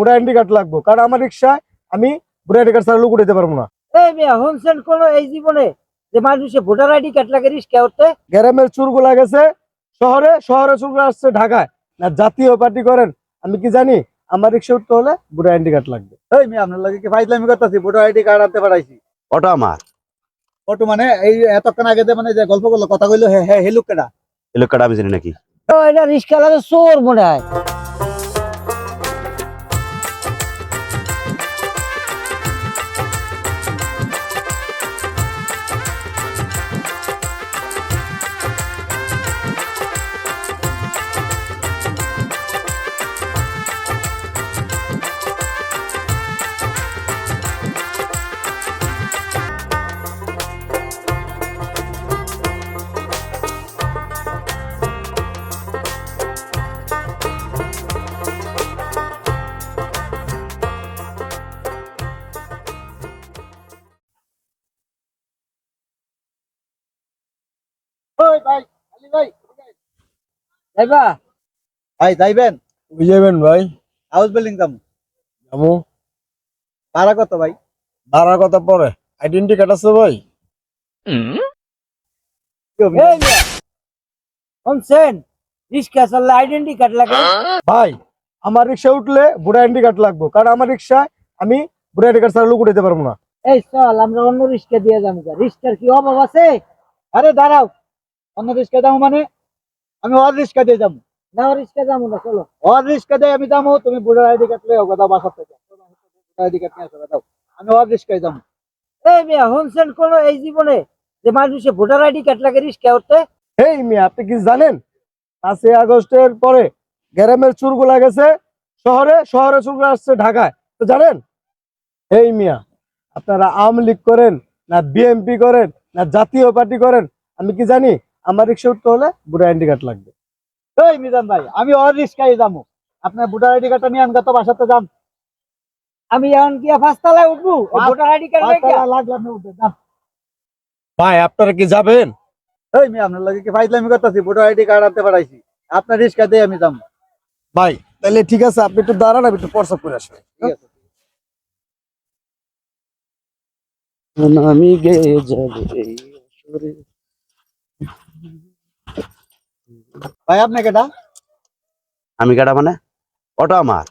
Voter ID card লাগবে। কারণ আমার রিক্সায় আমি ভোটার আইডি কার্ড ছাড়া লোক উঠাতে পারব না। এই মেয়ে শুনছেন কোন এই জীবনে যে মানুষে ভোটার আইডি কার্ড লাগে রিস্কা উঠতে গ্রামের চুরগুলা গেছে শহরে শহরে চুরগুলা আসছে ঢাকায়। না জাতীয় পার্টি করেন আমি কি জানি আমার রিক্সা উঠতে হলে ভোটার আইডি কার্ড লাগবে। এই মেয়ে আপনার লাগে কি ফাইজলামি করতেছি? ভোটার আইডি কার্ড আনতে পারাইছি। ওটা আমার। ফটো মানে এই এতক্ষণ আগে যে মানে যে গল্প করল কথা কইলো হ্যাঁ হ্যাঁ হেলুক কেডা? এই লোকটা আমি জানি নাকি? এটা রিস্কা লাগে চোর মনে হয়। যাইবা? ভাই যাইবেন? ভাই? হাউস বিল্ডিং যাব। আমু ভাড়া কত ভাই? ভাড়ার কথা পরে। আইডেন্টি কার্ড আছে ভাই? শুনছেন? চাললে আইডেন্টি কার্ড লাগে। ভাই আমার রিক্সা উঠলে কার্ড লাগবে। কারণ আমার রিক্সায় আমি কার্ড ছাড়া লোক উঠাতে পারব না। এই চল আমরা অন্য রিস্কা দিয়ে যাব রিস্কার কি অভাব আছে? আরে দাঁড়াও অন্য রিক্সা যাব মানে? আমি ওর রিক্সা দিয়ে যাব। না রিস্কা যাব না চলো। ওর রিক্সা দিয়ে আমি যাব তুমি ভোটার আইডি কার্ড লয়ে দাও বাসা থেকে। আইডি কার্ড নিয়ে আসো দাও আমি ওর রিক্সায় যাব। এই মেয়ে শুনছেন কোন এই জীবনে যে মানুষে ভোটার আইডি কার্ড লাগে রিস্কা উঠতে এই মিয়া আপনি কি জানেন? পাঁচই আগস্টের পরে গ্রামের চুরগুলা গেছে শহরে শহরে চুরগুলা আসছে ঢাকায়। তো জানেন? এই মিয়া আপনারা আওয়ামী লীগ করেন না বিএনপি করেন না জাতীয় পার্টি করেন আমি কি জানি? আমার রিক্সা উঠতে হলে ভোটার আইডি কার্ড লাগবে। এই মিজান ভাই আমি ওর রিক্সায় যাব। আপনার ভোটার আইডি কার্ডটা নিয়ে আনগা তো বাসাতে যান। আমি এখন কি পাঁচতলায় উঠবো। ভোটার আইডি কার্ড লাগে লাগলে আপনি উঠবেন যান। ভাই আপনারা কি যাবেন? এই মেয়ে আপনার লাগে কি ফাইজলামি করতেছি? ভোটার আইডি কার্ড আনতে পারাইছি। আপনার রিক্সা দিয়ে আমি যাব। ভাই তাহলে ঠিক আছে আপনি একটু দাঁড়ান আমি একটু পরসাপ করে আসি। ঠিক আছে। আমি গে যাব। ভাই আপনি কেটা আমি কেটা মানে? ওটা আমার।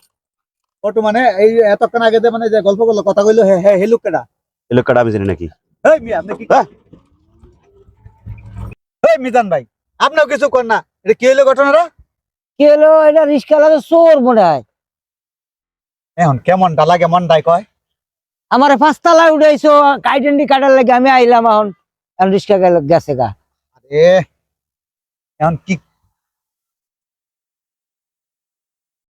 ফটো মানে এই এতক্ষণ আগে মানে যে গল্প করল কথা কইলো হ্যাঁ হ্যাঁ হেলুক কেডা? এই লোকটা আমি জানি নাকি? এই মিয়া আপনি কি এই মিজান ভাই আপনিও কিছু কর না। এটা কি হইল ঘটনাটা? কি হলো এটা রিস্কা লাগে চোর মনে হয়। এখন কেমনটা লাগে মনটাই কয়? আমার পাঁচতলায় উঠাইছো আইডেন্টি কার্ডের লাগে আমি আইলাম এখন। এখন রিস্কা গেছে গা। এ এখন কি